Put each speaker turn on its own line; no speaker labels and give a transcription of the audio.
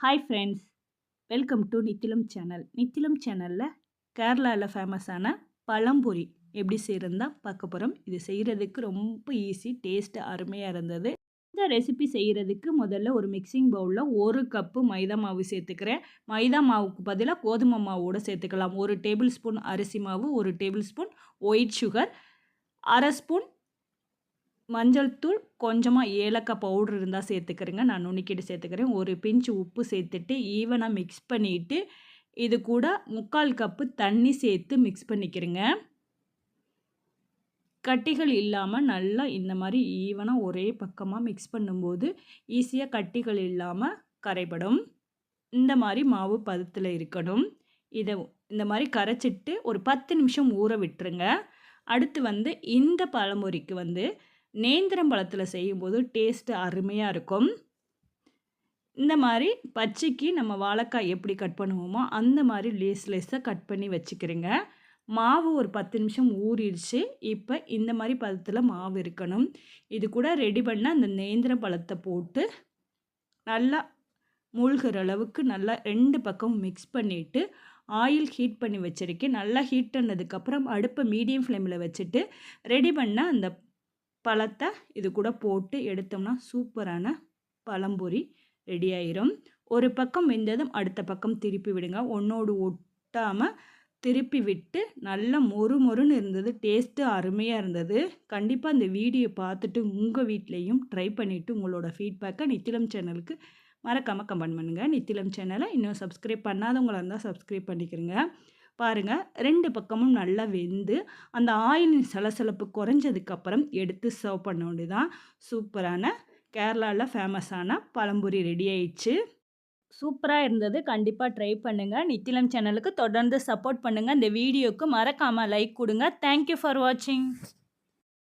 Hi friends welcome to Nithilam channel Nithilam சேனலில் கேரளாவில் ஃபேமஸான பழம்பொரி எப்படி செய்கிறது தான் பார்க்க போகிறோம் இது செய்கிறதுக்கு ரொம்ப ஈஸி டேஸ்ட்டு அருமையாக இருந்தது. இந்த ரெசிபி செய்கிறதுக்கு முதல்ல ஒரு மிக்சிங் பவுலில் ஒரு கப்பு மைதா மாவு சேர்த்துக்கிறேன். மைதா மாவுக்கு பதிலாக கோதுமை மாவோடு சேர்த்துக்கலாம். ஒரு டேபிள் ஸ்பூன் அரிசி மாவு ஒரு டேபிள் ஸ்பூன் ஒயிட் சுகர் அரை ஸ்பூன் மஞ்சள் தூள் கொஞ்சமாக ஏலக்காய் பவுட்ரு இருந்தால் சேர்த்துக்கிறேங்க. நான் நுணுக்கிட்டு சேர்த்துக்கிறேன். ஒரு பிஞ்சு உப்பு சேர்த்துட்டு ஈவனாக மிக்ஸ் பண்ணிவிட்டு இது கூட முக்கால் கப்பு தண்ணி சேர்த்து மிக்ஸ் பண்ணிக்கிறேங்க. கட்டிகள் இல்லாமல் நல்லா இந்த மாதிரி ஈவனாக ஒரே பக்கமாக மிக்ஸ் பண்ணும்போது ஈஸியாக கட்டிகள் இல்லாமல் கரைபடும். இந்த மாதிரி மாவு பதத்தில் இருக்கணும். இதை இந்த மாதிரி கரைச்சிட்டு ஒரு பத்து நிமிஷம் ஊற விட்டுருங்க. அடுத்து வந்து இந்த பழமுறைக்கு வந்து நேந்திரம் பழத்தில் செய்யும்போது டேஸ்ட்டு அருமையாக இருக்கும். இந்த மாதிரி பச்சைக்கு நம்ம வாழைக்காய் எப்படி கட் பண்ணுவோமோ அந்த மாதிரி லேஸ் லேஸாக கட் பண்ணி வச்சுக்கிறேங்க. மாவு ஒரு பத்து நிமிஷம் ஊறிடுச்சு. இப்போ இந்த மாதிரி பதத்தில் மாவு இருக்கணும். இது கூட ரெடி பண்ண அந்த நேந்திர பழத்தை போட்டு நல்லா மூழ்கிற அளவுக்கு நல்லா ரெண்டு பக்கம் மிக்ஸ் பண்ணிவிட்டு ஆயில் ஹீட் பண்ணி வச்சுருக்கேன். நல்லா ஹீட் பண்ணதுக்கப்புறம் அடுப்பை மீடியம் ஃப்ளேமில் வச்சுட்டு ரெடி பண்ண அந்த பழத்தை இது கூட போட்டு எடுத்தோம்னா சூப்பரான பழம்பொரி ரெடி ஆயிரும் ஒரு பக்கம் வெந்ததும் அடுத்த பக்கம் திருப்பி விடுங்க. ஒன்றோடு ஒட்டாமல் திருப்பி விட்டு நல்லா மொறு மொறுன்னு இருந்தது. டேஸ்ட்டு அருமையாக இருந்தது. கண்டிப்பாக இந்த வீடியோ பார்த்துட்டு உங்கள் வீட்லேயும் ட்ரை பண்ணிவிட்டு உங்களோட ஃபீட்பேக்கை நித்திலம் சேனலுக்கு மறக்காமல் கமெண்ட் பண்ணுங்கள் நித்திலம் சேனலை இன்னும் சப்ஸ்கிரைப் பண்ணாதவங்களாக இருந்தால் சப்ஸ்கிரைப் பண்ணிக்கிறேங்க. பாருங்கள் ரெண்டு பக்கமும் நல்லா வெந்து அந்த ஆயிலின் சலசலப்பு குறைஞ்சதுக்கப்புறம் எடுத்து சர்வ் பண்ணோண்டு தான் சூப்பரான கேரளாவில் ஃபேமஸான பழம்புரி ரெடி ஆயிடுச்சு. சூப்பராக இருந்தது. கண்டிப்பாக ட்ரை பண்ணுங்கள் நித்திலம் சேனலுக்கு தொடர்ந்து சப்போர்ட் பண்ணுங்கள் இந்த வீடியோவுக்கு மறக்காமல் லைக் கொடுங்க. தேங்க்யூ ஃபார் வாட்சிங்